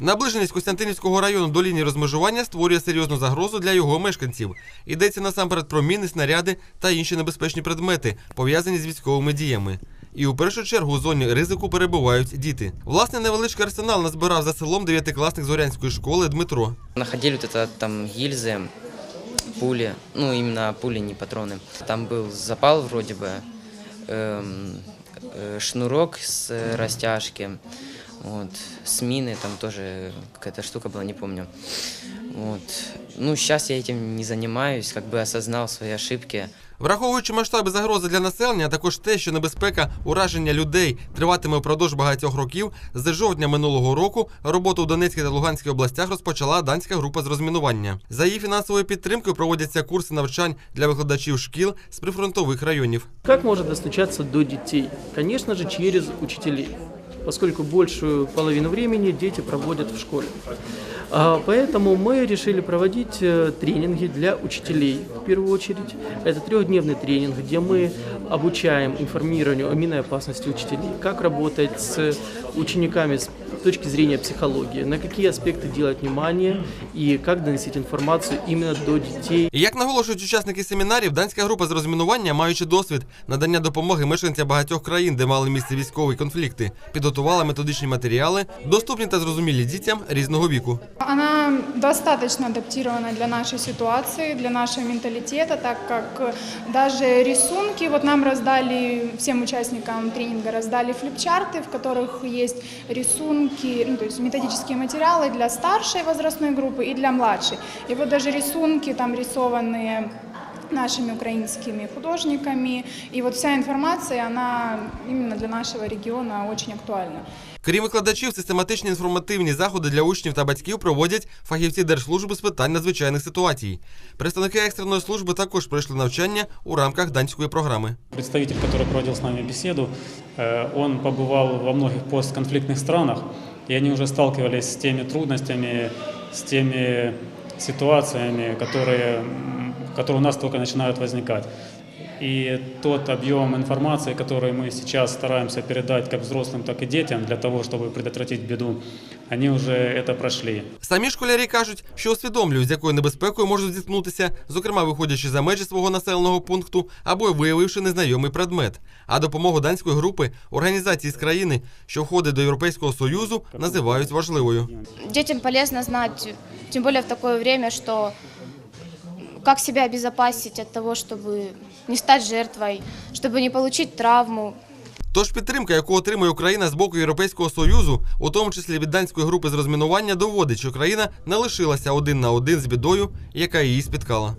Наближеність Костянтинівського району до лінії розмежування створює серйозну загрозу для його мешканців. Йдеться насамперед про міни, снаряди та інші небезпечні предмети, пов'язані з військовими діями. І у першу чергу у зоні ризику перебувають діти. Власне, невеличкий арсенал назбирав за селом дев'ятикласник Зорянської школи Дмитро. Находили вот это там гильзы, пули, ну именно пули, не патроны. Там был запал вроде бы, эм, э, шнурок с э, растяжки, вот, с мины там тоже какая-то штука была, не помню. Вот. Ну, сейчас я этим не занимаюсь, как бы осознал свои ошибки. Враховуючи масштаби загрози для населення, а також те, що небезпека ураження людей триватиме впродовж багатьох років, з жовтня минулого року роботу в Донецькій та Луганській областях розпочала данська група з розмінування. За її фінансовою підтримкою проводяться курси навчань для викладачів шкіл з прифронтових районів. Как можно достучаться до детей? Конечно же, через учителей, поскольку большую половину времени дети проводят в школе. А, Поэтому мы решили проводить э, тренинги для учителей. В первую очередь, это трехдневный тренинг, где мы обучаем информированию о минной опасности учителей, как работать с учениками с точки зрения психологии, на какие аспекты делать внимание и как доносить информацию именно до детей І як наголошують учасники семінарів, данська група з розмінування, маючи досвід надання допомоги мешканцям багатьох країн, де мали місце військові конфлікти, підготувала методичні матеріали, доступні та зрозумілі дітям різного віку. Она достаточно адаптирована для нашей ситуации, для нашего менталитета, так как даже рисунки, вот нам раздали, всем участникам тренинга раздали флипчарты, в которых есть рисунки, ну, то есть методические материалы для старшей возрастной группы и для младшей. И вот даже рисунки там рисованные нашими украинскими художниками. И вот вся информация, она именно для нашего региона очень актуальна. Крім викладачів, систематичні інформативні заходи для учнів та батьків проводять фахівці Держслужби з питань надзвичайних ситуацій. Представники екстреної служби також пройшли навчання у рамках данської програми. Представитель, который проводил с нами беседу, э, он побывал во многих постконфликтных странах, и они уже сталкивались с теми трудностями, с теми ситуациями, которые, м, которые у нас только начинают возникать. И тот объем информации, который мы сейчас стараемся передать как взрослым, так и детям для того, чтобы предотвратить беду, они уже это прошли. Самі школярі кажуть, що усвідомлюють, з якою небезпекою можуть зіткнутися, зокрема виходячи за межі свого населеного пункту або виявивши незнайомий предмет. А допомогу данської групи організації з країни, що входить до Європейського союзу, називають важливою. детям полезно знать, тем более в такое время, что как себя обезопасить от того, чтобы не стать жертвой, чтобы не получить травму, Тож підтримка, яку отримує Україна з боку Європейського союзу, у тому числі від данської групи з розмінування, доводить, що країна не лишилася один на один з бідою, яка її спіткала.